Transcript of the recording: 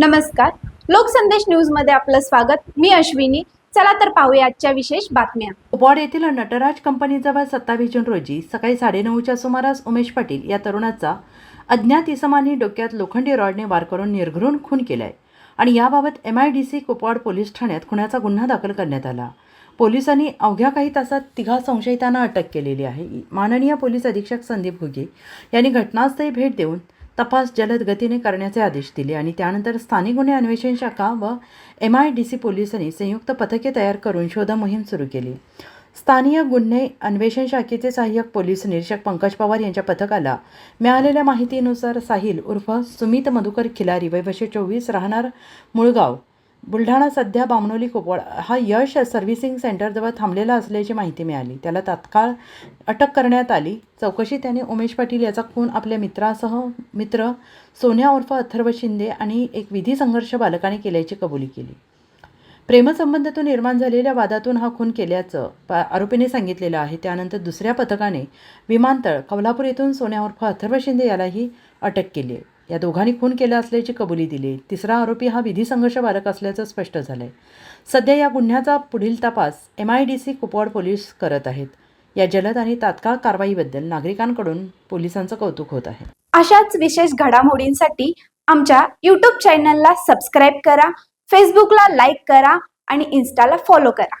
नमस्कार. लोकसंदेश न्यूजमध्ये आपलं स्वागत. मी अश्विनी. चला तर पाहूया आजच्या विशेष बातम्या. कुपवाड येथील नटराज कंपनीजवळ सत्तावीस जून रोजी सकाळी साडेनऊच्या सुमारास उमेश पाटील या तरुणाचा अज्ञात इसमांनी डोक्यात लोखंडी रॉडने वार करून निर्घृण खून केलाय आणि याबाबत M I D C Kupwad police ठाण्यात खुनाचा गुन्हा दाखल करण्यात आला. पोलिसांनी अवघ्या काही तासात तिघा संशयितांना अटक केलेली आहे. माननीय पोलीस अधीक्षक संदीप घुगे यांनी घटनास्थळी भेट देऊन तपास जलद गतीने करण्याचे आदेश दिले आणि त्यानंतर स्थानिक गुन्हे अन्वेषण शाखा व एम आय डी सी पोलिसांनी संयुक्त पथके तयार करून शोध मोहीम सुरू केली. स्थानीय गुन्हे अन्वेषण शाखेचे सहाय्यक पोलीस निरीक्षक पंकज पवार यांच्या पथकाला मिळालेल्या माहितीनुसार साहिल उर्फ सुमित मधुकर खिलारी वय चोवीस राहणार मुळगाव बुलढाणा सध्या बामणोली कुपवाड हा यश सर्व्हिसिंग सेंटरजवळ थांबलेला असल्याची माहिती मिळाली. त्याला तात्काळ अटक करण्यात आली. चौकशी त्याने उमेश पाटील याचा खून आपल्या मित्रासह मित्र सोन्या उर्फ अथर्व शिंदे आणि एक विधी संघर्ष बालकाने केल्याची कबुली केली. प्रेमसंबंधातून निर्माण झालेल्या वादातून हा खून केल्याचं प आरोपीने सांगितलेलं आहे. त्यानंतर दुसऱ्या पथकाने विमानतळ कोल्हापूर येथून सोन्या उर्फ अथर्व शिंदे यालाही अटक केली आहे. या दोघांनी खून केला असल्याची कबुली दिली. तिसरा आरोपी हा विधी संघर्ष बालक असल्याचं स्पष्ट झालं आहे सध्या या गुन्ह्याचा पुढील तपास M I D C Kupwad police करत आहेत. या जलद आणि तात्काळ कारवाईबद्दल नागरिकांकडून पोलिसांचं कौतुक होत आहे. अशाच विशेष घडामोडींसाठी आमच्या यूट्यूब चॅनलला सबस्क्राईब करा फेसबुकला लाईक करा आणि इन्स्टाला फॉलो करा.